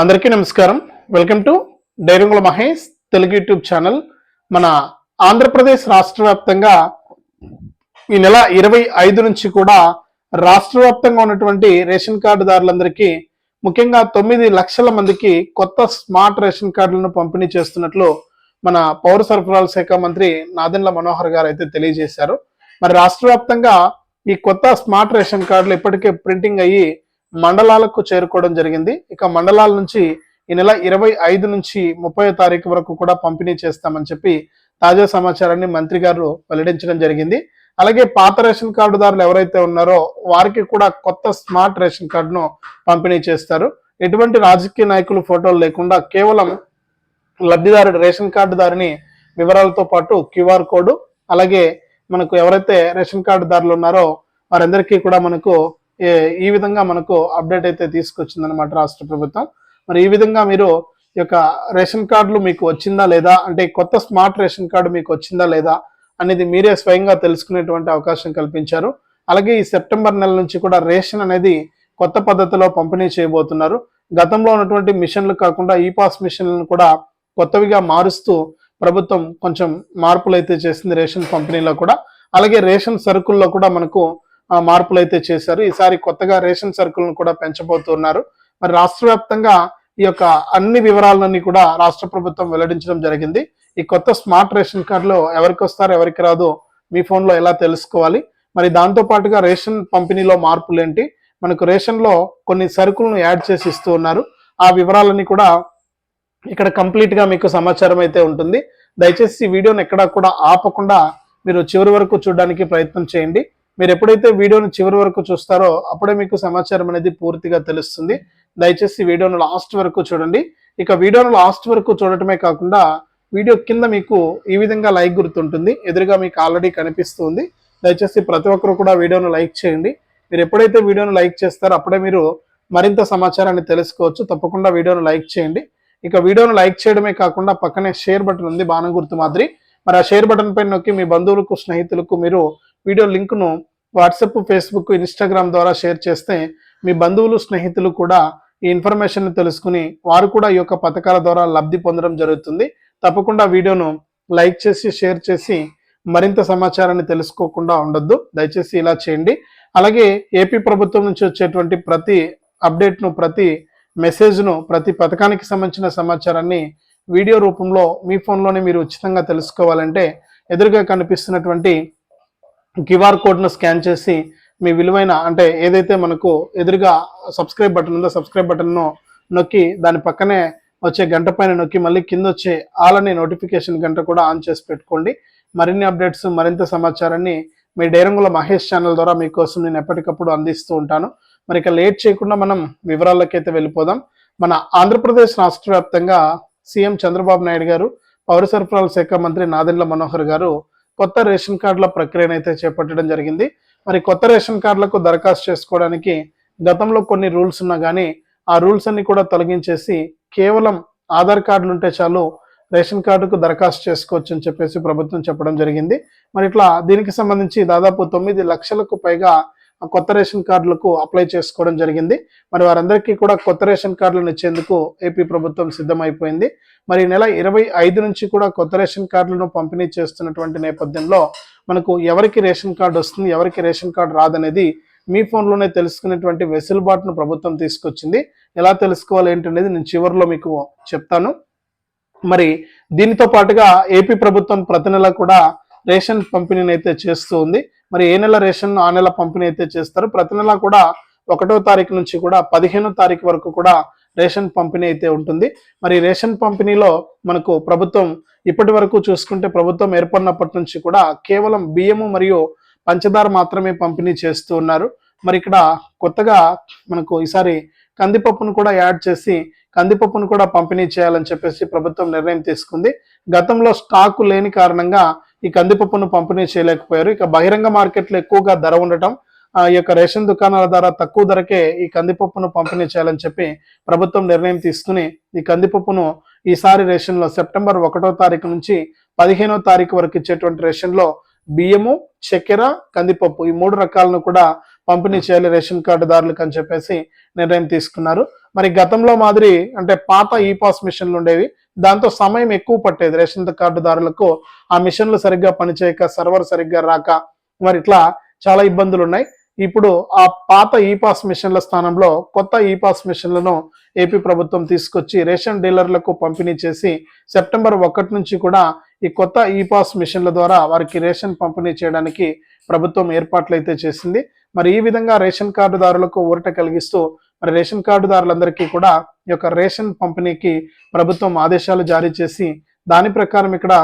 అందరికీ నమస్కారం. Welcome to డైరంగుల మహేష్ తెలుగు యూట్యూబ్ ఛానల్. మన ఆంధ్రప్రదేశ్ రాష్ట్ర వ్యాప్తంగా ఈ నెల ఇరవై ఐదు నుంచి కూడా రాష్ట్ర వ్యాప్తంగా ఉన్నటువంటి రేషన్ కార్డుదారులందరికీ ముఖ్యంగా తొమ్మిది లక్షల మందికి కొత్త స్మార్ట్ రేషన్ కార్డులను పంపిణీ చేస్తున్నట్లు మన పౌర సరఫరాల శాఖ మంత్రి నాదెండ్ల మనోహర్ గారు అయితే తెలియజేశారు. మరి రాష్ట్ర వ్యాప్తంగా ఈ కొత్త స్మార్ట్ రేషన్ కార్డులు ఇప్పటికే ప్రింటింగ్ అయ్యి మండలాలకు చేరుకోవడం జరిగింది. ఇక మండలాల నుంచి ఈ నెల ఇరవై ఐదు నుంచి ముప్పై తారీఖు వరకు కూడా పంపిణీ చేస్తామని చెప్పి తాజా సమాచారాన్ని మంత్రి గారు వెల్లడించడం జరిగింది. అలాగే పాత రేషన్ కార్డుదారులు ఎవరైతే ఉన్నారో వారికి కూడా కొత్త స్మార్ట్ రేషన్ కార్డును పంపిణీ చేస్తారు. ఎటువంటి రాజకీయ నాయకులు ఫోటోలు లేకుండా కేవలం లబ్ధిదారుడు రేషన్ కార్డుదారుని వివరాలతో పాటు క్యూఆర్ కోడ్ అలాగే మనకు ఎవరైతే రేషన్ కార్డుదారులు ఉన్నారో వారందరికీ కూడా మనకు ఈ విధంగా మనకు అప్డేట్ అయితే తీసుకొచ్చిందనమాట రాష్ట్ర ప్రభుత్వం. మరి ఈ విధంగా మీరు ఈ యొక్క రేషన్ కార్డులు మీకు వచ్చిందా లేదా? అంటే కొత్త స్మార్ట్ రేషన్ కార్డు మీకు వచ్చిందా లేదా అనేది మీరే స్వయంగా తెలుసుకునేటువంటి అవకాశం కల్పించారు. అలాగే ఈ సెప్టెంబర్ నెల నుంచి కూడా రేషన్ అనేది కొత్త పద్ధతిలో పంపిణీ చేయబోతున్నారు. గతంలో ఉన్నటువంటి మిషన్లు కాకుండా ఈ పాస్ మిషన్లను కూడా కొత్తవిగా మారుస్తూ ప్రభుత్వం కొంచెం మార్పులు అయితే చేసింది రేషన్ పంపిణీలో కూడా. అలాగే రేషన్ సరుకుల్లో కూడా మనకు మార్పులు అయితే చేశారు. ఈసారి కొత్తగా రేషన్ సరుకులను కూడా పెంచబోతున్నారు. మరి రాష్ట్ర వ్యాప్తంగా ఈ యొక్క అన్ని వివరాలన్నీ కూడా రాష్ట్ర ప్రభుత్వం వెల్లడించడం జరిగింది. ఈ కొత్త స్మార్ట్ రేషన్ కార్డులో ఎవరికి వస్తారు ఎవరికి రాదు మీ ఫోన్లో ఎలా తెలుసుకోవాలి? మరి దాంతో పాటుగా రేషన్ పంపిణీలో మార్పులు ఏంటి మనకు రేషన్లో కొన్ని సరుకులను యాడ్ చేసి ఇస్తూ ఉన్నారు. ఆ వివరాలన్నీ కూడా ఇక్కడ కంప్లీట్గా మీకు సమాచారం అయితే ఉంటుంది. దయచేసి ఈ వీడియోని ఎక్కడా కూడా ఆపకుండా మీరు చివరి వరకు చూడడానికి ప్రయత్నం చేయండి. మీరు ఎప్పుడైతే వీడియోను చివరి వరకు చూస్తారో అప్పుడే మీకు సమాచారం అనేది పూర్తిగా తెలుస్తుంది. దయచేసి వీడియోను లాస్ట్ వరకు చూడండి. ఇక వీడియోను లాస్ట్ వరకు చూడటమే కాకుండా వీడియో కింద మీకు ఈ విధంగా లైక్ గుర్తుంటుంది. ఎదురుగా మీకు ఆల్రెడీ కనిపిస్తుంది. దయచేసి ప్రతి ఒక్కరు కూడా వీడియోను లైక్ చేయండి. మీరు ఎప్పుడైతే వీడియోను లైక్ చేస్తారో అప్పుడే మీరు మరింత సమాచారాన్ని తెలుసుకోవచ్చు. తప్పకుండా వీడియోను లైక్ చేయండి. ఇక వీడియోను లైక్ చేయడమే కాకుండా పక్కనే షేర్ బటన్ ఉంది బాణం గుర్తు మాదిరి. మరి ఆ షేర్ బటన్ పైన నొక్కి మీ బంధువులకు స్నేహితులకు మీరు వీడియో లింకును వాట్సాప్ ఫేస్బుక్ ఇన్స్టాగ్రామ్ ద్వారా షేర్ చేస్తే మీ బంధువులు స్నేహితులు కూడా ఈ ఇన్ఫర్మేషన్ని తెలుసుకుని వారు కూడా ఈ యొక్క పథకాల ద్వారా లబ్ధి పొందడం జరుగుతుంది. తప్పకుండా వీడియోను లైక్ చేసి షేర్ చేసి మరింత సమాచారాన్ని తెలుసుకోకుండా ఉండొద్దు. దయచేసి ఇలా చేయండి. అలాగే ఏపీ ప్రభుత్వం నుంచి వచ్చేటువంటి ప్రతి అప్డేట్ను ప్రతి మెసేజ్ను ప్రతి పథకానికి సంబంధించిన సమాచారాన్ని వీడియో రూపంలో మీ ఫోన్లోనే మీరు ఉచితంగా తెలుసుకోవాలంటే ఎదురుగా కనిపిస్తున్నటువంటి క్యూఆర్ కోడ్ను స్కాన్ చేసి మీ విలువైన అంటే ఏదైతే మనకు ఎదురుగా సబ్స్క్రైబ్ బటన్ ఉందో సబ్స్క్రైబ్ బటన్ను నొక్కి దాని పక్కనే వచ్చే గంట పైన నొక్కి మళ్ళీ కింద వచ్చే ఆల్ అనే నోటిఫికేషన్ గంట కూడా ఆన్ చేసి పెట్టుకోండి. మరిన్ని అప్డేట్స్ మరింత సమాచారాన్ని మీ డైరంగుల మహేష్ ఛానల్ ద్వారా మీకోసం నేను ఎప్పటికప్పుడు అందిస్తూ ఉంటాను. మరి ఇక లేట్ చేయకుండా మనం వివరాలకైతే వెళ్ళిపోదాం. మన ఆంధ్రప్రదేశ్ రాష్ట్ర వ్యాప్తంగా సీఎం చంద్రబాబు నాయుడు గారు పౌర సరఫరాల శాఖ మంత్రి నాదెండ్ల మనోహర్ గారు కొత్త రేషన్ కార్డుల ప్రక్రియను అయితే చేపట్టడం జరిగింది. మరి కొత్త రేషన్ కార్డులకు దరఖాస్తు చేసుకోవడానికి గతంలో కొన్ని రూల్స్ ఉన్నా కానీ ఆ రూల్స్ అన్ని కూడా తొలగించేసి కేవలం ఆధార్ కార్డులు ఉంటే చాలు రేషన్ కార్డుకు దరఖాస్తు చేసుకోవచ్చు అని చెప్పేసి ప్రభుత్వం చెప్పడం జరిగింది. మరి ఇట్లా దీనికి సంబంధించి దాదాపు తొమ్మిది లక్షలకు పైగా కొత్త రేషన్ కార్డులకు అప్లై చేసుకోవడం జరిగింది. మరి వారందరికీ కూడా కొత్త రేషన్ కార్డులను ఇచ్చేందుకు ఏపీ ప్రభుత్వం సిద్ధమైపోయింది. మరి నెల ఇరవై ఐదు నుంచి కూడా కొత్త రేషన్ కార్డులను పంపిణీ చేస్తున్నటువంటి నేపథ్యంలో మనకు ఎవరికి రేషన్ కార్డు వస్తుంది ఎవరికి రేషన్ కార్డు రాదనేది మీ ఫోన్లోనే తెలుసుకునేటువంటి వెసులుబాటును ప్రభుత్వం తీసుకొచ్చింది. ఎలా తెలుసుకోవాలి ఏంటనేది నేను చివరిలో మీకు చెప్తాను. మరి దీనితో పాటుగా ఏపీ ప్రభుత్వం ప్రతి నెల కూడా రేషన్ పంపిణీని అయితే చేస్తూ ఉంది. మరి ఏ నెల రేషన్ ఆ నెల పంపిణీ అయితే చేస్తారు? ప్రతి నెల కూడా ఒకటో తారీఖు నుంచి కూడా పదిహేనో తారీఖు వరకు కూడా రేషన్ పంపిణీ అయితే ఉంటుంది. మరి రేషన్ పంపిణీలో మనకు ప్రభుత్వం ఇప్పటి వరకు చూసుకుంటే ప్రభుత్వం ఏర్పడినప్పటి నుంచి కూడా కేవలం బియ్యము మరియు పంచదార మాత్రమే పంపిణీ చేస్తూ ఉన్నారు. మరి ఇక్కడ కొత్తగా మనకు ఈసారి కందిపప్పును కూడా యాడ్ చేసి కందిపప్పును కూడా పంపిణీ చేయాలని చెప్పేసి ప్రభుత్వం నిర్ణయం తీసుకుంది. గతంలో స్టాకు లేని కారణంగా ఈ కందిపప్పును పంపిణీ చేయలేకపోయారు. ఇక బహిరంగ మార్కెట్లో ఎక్కువగా ధర ఉండటం ఆ ఈ యొక్క రేషన్ దుకాణాల ద్వారా తక్కువ ధరకే ఈ కందిపప్పును పంపిణీ చేయాలని చెప్పి ప్రభుత్వం నిర్ణయం తీసుకుని ఈ కందిపప్పును ఈసారి రేషన్లో సెప్టెంబర్ ఒకటో తారీఖు నుంచి పదిహేనో తారీఖు వరకు ఇచ్చేటువంటి రేషన్లో బియ్యము చక్కెర కందిపప్పు ఈ మూడు రకాలను కూడా పంపిణీ చేయాలి రేషన్ కార్డుదారులకు అని చెప్పేసి నిర్ణయం తీసుకున్నారు. మరి గతంలో మాదిరి అంటే పాత ఈ పాస్ మిషన్లు ఉండేవి. దాంతో సమయం ఎక్కువ పట్టేది. రేషన్ కార్డుదారులకు ఆ మిషన్లు సరిగ్గా పనిచేయక సర్వర్ సరిగ్గా రాక మరి ఇట్లా చాలా ఇబ్బందులు ఉన్నాయి ఇప్పుడు ఆ పాత ఈ పాస్ మిషన్ల స్థానంలో కొత్త ఈ పాస్ మిషన్లను ఏపీ ప్రభుత్వం తీసుకొచ్చి రేషన్ డీలర్లకు పంపిణీ చేసి సెప్టెంబర్ ఒకటి నుంచి కూడా ఈ కొత్త ఈ పాస్ మిషన్ల ద్వారా వారికి రేషన్ పంపిణీ చేయడానికి ప్రభుత్వం ఏర్పాట్లు అయితే చేసింది. మరి ఈ విధంగా రేషన్ కార్డుదారులకు ఊరట కలిగిస్తూ మరి రేషన్ కార్డుదారులందరికీ కూడా ఈ యొక్క రేషన్ పంపిణీకి ప్రభుత్వం ఆదేశాలు జారీ చేసి దాని ప్రకారం ఇక్కడ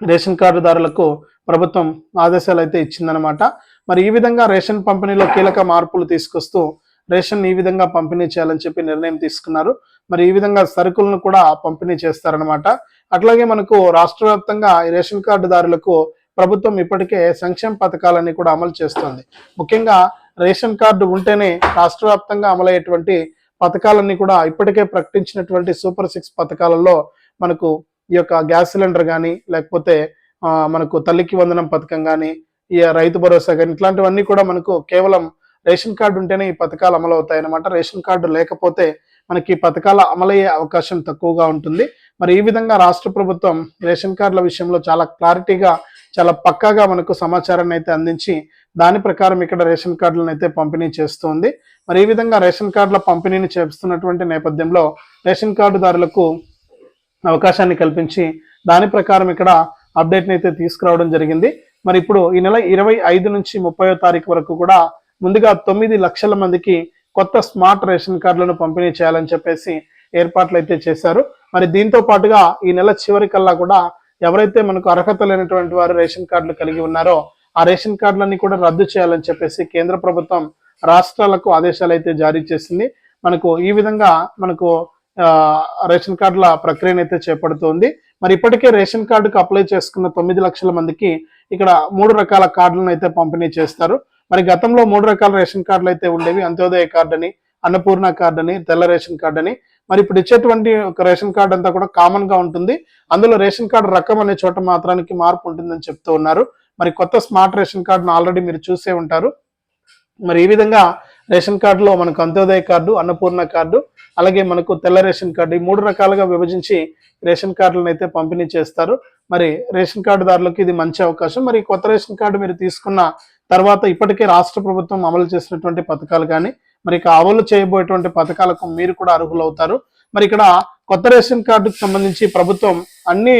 రేషన్ కార్డుదారులకు ప్రభుత్వం ఆదేశాలు అయితే ఇచ్చిందనమాట మరి ఈ విధంగా రేషన్ పంపిణీలో కీలక మార్పులు తీసుకొస్తూ రేషన్ ఈ విధంగా పంపిణీ చేయాలని చెప్పి నిర్ణయం తీసుకున్నారు. మరి ఈ విధంగా సరుకులను కూడా పంపిణీ చేస్తారనమాట అట్లాగే మనకు రాష్ట్ర వ్యాప్తంగా రేషన్ కార్డుదారులకు ప్రభుత్వం ఇప్పటికే సంక్షేమ పథకాలన్నీ కూడా అమలు చేస్తుంది. ముఖ్యంగా రేషన్ కార్డు ఉంటేనే రాష్ట్ర వ్యాప్తంగా అమలయ్యేటువంటి పథకాలన్నీ కూడా ఇప్పటికే ప్రకటించినటువంటి సూపర్ సిక్స్ పథకాలలో మనకు ఈ యొక్క గ్యాస్ సిలిండర్ కానీ లేకపోతే మనకు తల్లికి వందనం పథకం కానీ ఈ రైతు భరోసా కానీ ఇట్లాంటివన్నీ కూడా మనకు కేవలం రేషన్ కార్డు ఉంటేనే ఈ పథకాలు అమలు అవుతాయి అన్నమాట రేషన్ కార్డు లేకపోతే మనకి ఈ పథకాల అమలయ్యే అవకాశం తక్కువగా ఉంటుంది. మరి ఈ విధంగా రాష్ట్ర ప్రభుత్వం రేషన్ కార్డుల విషయంలో చాలా క్లారిటీగా చాలా పక్కాగా మనకు సమాచారాన్ని అయితే అందించి దాని ప్రకారం ఇక్కడ రేషన్ కార్డులను అయితే పంపిణీ చేస్తుంది. మరి ఈ విధంగా రేషన్ కార్డుల పంపిణీని చేస్తున్నటువంటి నేపథ్యంలో రేషన్ కార్డుదారులకు అవకాశాన్ని కల్పించి దాని ప్రకారం ఇక్కడ అప్డేట్ని అయితే తీసుకురావడం జరిగింది. మరి ఇప్పుడు ఈ నెల ఇరవై ఐదు నుంచి ముప్పయో తారీఖు వరకు కూడా ముందుగా తొమ్మిది లక్షల మందికి కొత్త స్మార్ట్ రేషన్ కార్డులను పంపిణీ చేయాలని చెప్పేసి ఏర్పాట్లు అయితే చేశారు. మరి దీంతో పాటుగా ఈ నెల చివరికల్లా కూడా ఎవరైతే మనకు అర్హత లేనటువంటి వారు రేషన్ కార్డులు కలిగి ఉన్నారో ఆ రేషన్ కార్డులన్నీ కూడా రద్దు చేయాలని చెప్పేసి కేంద్ర ప్రభుత్వం రాష్ట్రాలకు ఆదేశాలు అయితే జారీ చేసింది. మనకు ఈ విధంగా మనకు రేషన్ కార్డుల ప్రక్రియను అయితే చేపడుతోంది. మరి ఇప్పటికే రేషన్ కార్డుకు అప్లై చేసుకున్న తొమ్మిది లక్షల మందికి ఇక్కడ మూడు రకాల కార్డులను అయితే పంపిణీ చేస్తారు. మరి గతంలో మూడు రకాల రేషన్ కార్డులు అయితే ఉండేవి. అంత్యోదయ కార్డు అని అన్నపూర్ణ కార్డు అని తెల్ల రేషన్ కార్డు అని మరి ఇప్పుడు ఇచ్చేటువంటి ఒక రేషన్ కార్డు అంతా కూడా కామన్గా ఉంటుంది. అందులో రేషన్ కార్డు రకం అనే చోట మాత్రానికి మార్పు ఉంటుందని చెప్తూ ఉన్నారు. మరి కొత్త స్మార్ట్ రేషన్ కార్డును ఆల్రెడీ మీరు చూసే ఉంటారు. మరి ఈ విధంగా రేషన్ కార్డులో మనకు అంత్యోదయ కార్డు అన్నపూర్ణ కార్డు అలాగే మనకు తెల్ల రేషన్ కార్డు ఈ మూడు రకాలుగా విభజించి రేషన్ కార్డులను అయితే పంపిణీ చేస్తారు. మరి రేషన్ కార్డుదారులకు ఇది మంచి అవకాశం. మరి కొత్త రేషన్ కార్డు మీరు తీసుకున్న తర్వాత ఇప్పటికే రాష్ట్ర ప్రభుత్వం అమలు చేసినటువంటి పథకాలు కానీ మరి ఇక అమలు చేయబోయేటువంటి పథకాలకు మీరు కూడా అర్హులు అవుతారు మరి ఇక్కడ కొత్త రేషన్ కార్డుకు సంబంధించి ప్రభుత్వం అన్ని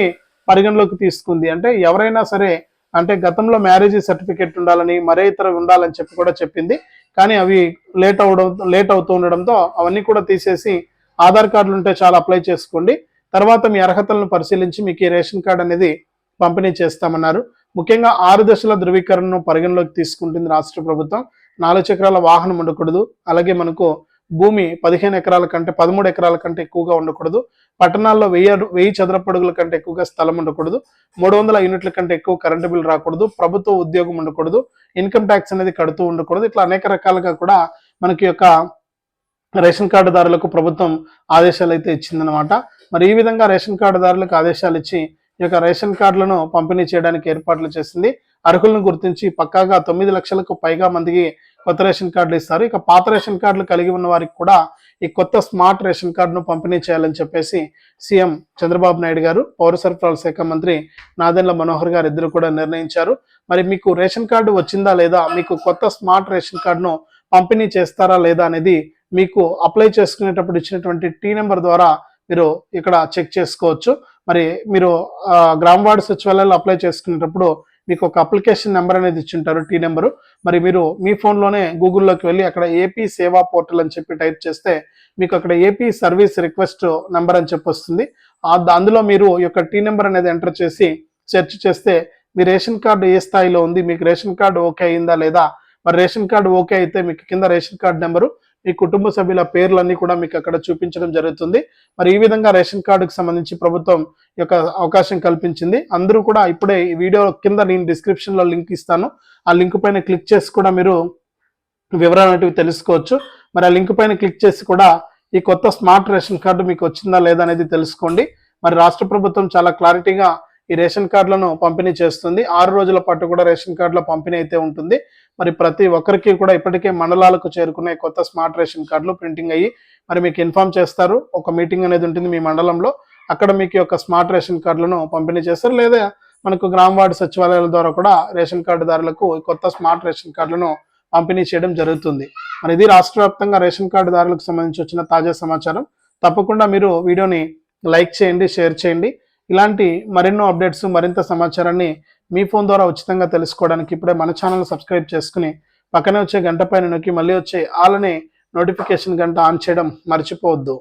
పరిగణలోకి తీసుకుంది. అంటే ఎవరైనా సరే అంటే గతంలో మ్యారేజ్ సర్టిఫికేట్ ఉండాలని మరే ఇతర ఉండాలని చెప్పి కూడా చెప్పింది. కానీ అవి లేట్ అవడం లేట్ అవుతూ ఉండడంతో అవన్నీ కూడా తీసేసి ఆధార్ కార్డులు ఉంటే చాలా అప్లై చేసుకోండి. తర్వాత మీ అర్హతలను పరిశీలించి మీకు ఈ రేషన్ కార్డు అనేది పంపిణీ చేస్తామన్నారు. ముఖ్యంగా ఆరు దశల ధృవీకరణను పరిగణలోకి తీసుకుంటుంది రాష్ట్ర ప్రభుత్వం. నాలుగు చక్రాల వాహనం ఉండకూడదు. అలాగే మనకు భూమి పదిహేను ఎకరాల కంటే పదమూడు ఎకరాల కంటే ఎక్కువగా ఉండకూడదు. పట్టణాల్లో వెయ్యి వెయ్యి చదరపడుగుల కంటే ఎక్కువగా స్థలం ఉండకూడదు. మూడు వందల యూనిట్ల కంటే ఎక్కువ కరెంటు బిల్ రాకూడదు. ప్రభుత్వ ఉద్యోగం ఉండకూడదు. ఇన్కమ్ ట్యాక్స్ అనేది కడుతూ ఉండకూడదు. ఇట్లా అనేక రకాలుగా కూడా మనకి యొక్క రేషన్ కార్డుదారులకు ప్రభుత్వం ఆదేశాలు అయితే ఇచ్చిందనమాట మరి ఈ విధంగా రేషన్ కార్డుదారులకు ఆదేశాలు ఇచ్చి ఈ యొక్క రేషన్ కార్డులను పంపిణీ చేయడానికి ఏర్పాట్లు చేసింది అర్హులను గుర్తించి పక్కాగా తొమ్మిది లక్షలకు పైగా మందికి కొత్త రేషన్ కార్డులు ఇస్తారు. ఇక పాత రేషన్ కార్డులు కలిగి ఉన్న వారికి కూడా ఈ కొత్త స్మార్ట్ రేషన్ కార్డును పంపిణీ చేయాలని చెప్పేసి సీఎం చంద్రబాబు నాయుడు గారు పౌర సరఫరాల శాఖ మంత్రి నాదెండ్ల మనోహర్ గారు ఇద్దరు కూడా నిర్ణయించారు. మరి మీకు రేషన్ కార్డు వచ్చిందా లేదా మీకు కొత్త స్మార్ట్ రేషన్ కార్డును పంపిణీ చేస్తారా లేదా అనేది మీకు అప్లై చేసుకునేటప్పుడు ఇచ్చినటువంటి టీ నెంబర్ ద్వారా మీరు ఇక్కడ చెక్ చేసుకోవచ్చు. మరి మీరు ఆ, గ్రామ వార్డు సచివాలయాల్లో అప్లై చేసుకునేటప్పుడు మీకు ఒక అప్లికేషన్ నెంబర్ అనేది ఇచ్చింటారు టీ నెంబరు మరి మీరు మీ ఫోన్లోనే గూగుల్లోకి వెళ్ళి అక్కడ ఏపీ సేవా పోర్టల్ అని చెప్పి టైప్ చేస్తే మీకు అక్కడ ఏపీ సర్వీస్ రిక్వెస్ట్ నెంబర్ అని చెప్పి వస్తుంది. అందులో మీరు యొక్క టీ నెంబర్ అనేది ఎంటర్ చేసి సెర్చ్ చేస్తే మీ రేషన్ కార్డు ఏ స్థాయిలో ఉంది మీకు రేషన్ కార్డు ఓకే అయిందా లేదా? మరి రేషన్ కార్డు ఓకే అయితే మీకు కింద రేషన్ కార్డు నెంబరు మీ కుటుంబ సభ్యుల పేర్లన్నీ కూడా మీకు అక్కడ చూపించడం జరుగుతుంది. మరి ఈ విధంగా రేషన్ కార్డుకు సంబంధించి ప్రభుత్వం యొక్క అవకాశం కల్పించింది. అందరూ కూడా ఇప్పుడే ఈ వీడియో కింద నేను డిస్క్రిప్షన్లో లింక్ ఇస్తాను. ఆ లింక్ పైన క్లిక్ చేసి కూడా మీరు వివరాలు అనేటివి తెలుసుకోవచ్చు. మరి ఆ లింక్ పైన క్లిక్ చేసి కూడా ఈ కొత్త స్మార్ట్ రేషన్ కార్డు మీకు వచ్చిందా లేదా అనేది తెలుసుకోండి. మరి రాష్ట్ర ప్రభుత్వం చాలా క్లారిటీగా ఈ రేషన్ కార్డులను పంపిణీ చేస్తుంది. ఆరు రోజుల పాటు కూడా రేషన్ కార్డుల పంపిణీ అయితే ఉంటుంది. మరి ప్రతి ఒక్కరికి కూడా ఇప్పటికే మండలాలకు చేరుకునే కొత్త స్మార్ట్ రేషన్ కార్డులు ప్రింటింగ్ అయ్యి మరి మీకు ఇన్ఫార్మ్ చేస్తారు. ఒక మీటింగ్ అనేది ఉంటుంది మీ మండలంలో. అక్కడ మీకు యొక్క స్మార్ట్ రేషన్ కార్డులను పంపిణీ చేస్తారు. లేదా మనకు గ్రామ వార్డు సచివాలయాల ద్వారా కూడా రేషన్ కార్డుదారులకు కొత్త స్మార్ట్ రేషన్ కార్డులను పంపిణీ చేయడం జరుగుతుంది. మరి ఇది రాష్ట్ర వ్యాప్తంగా రేషన్ కార్డుదారులకు సంబంధించి వచ్చిన తాజా సమాచారం. తప్పకుండా మీరు వీడియోని లైక్ చేయండి షేర్ చేయండి. ఇలాంటి మరెన్నో అప్డేట్స్ మరింత సమాచారాన్ని మీ ఫోన్ ద్వారా ఉచితంగా తెలుసుకోవడానికి ఇప్పుడే మన ఛానల్ సబ్స్క్రైబ్ చేసుకుని పక్కనే వచ్చే గంట పైన నొక్కి మళ్ళీ వచ్చే ఆలనే నోటిఫికేషన్ గంట ఆన్ చేయడం మర్చిపోవద్దు.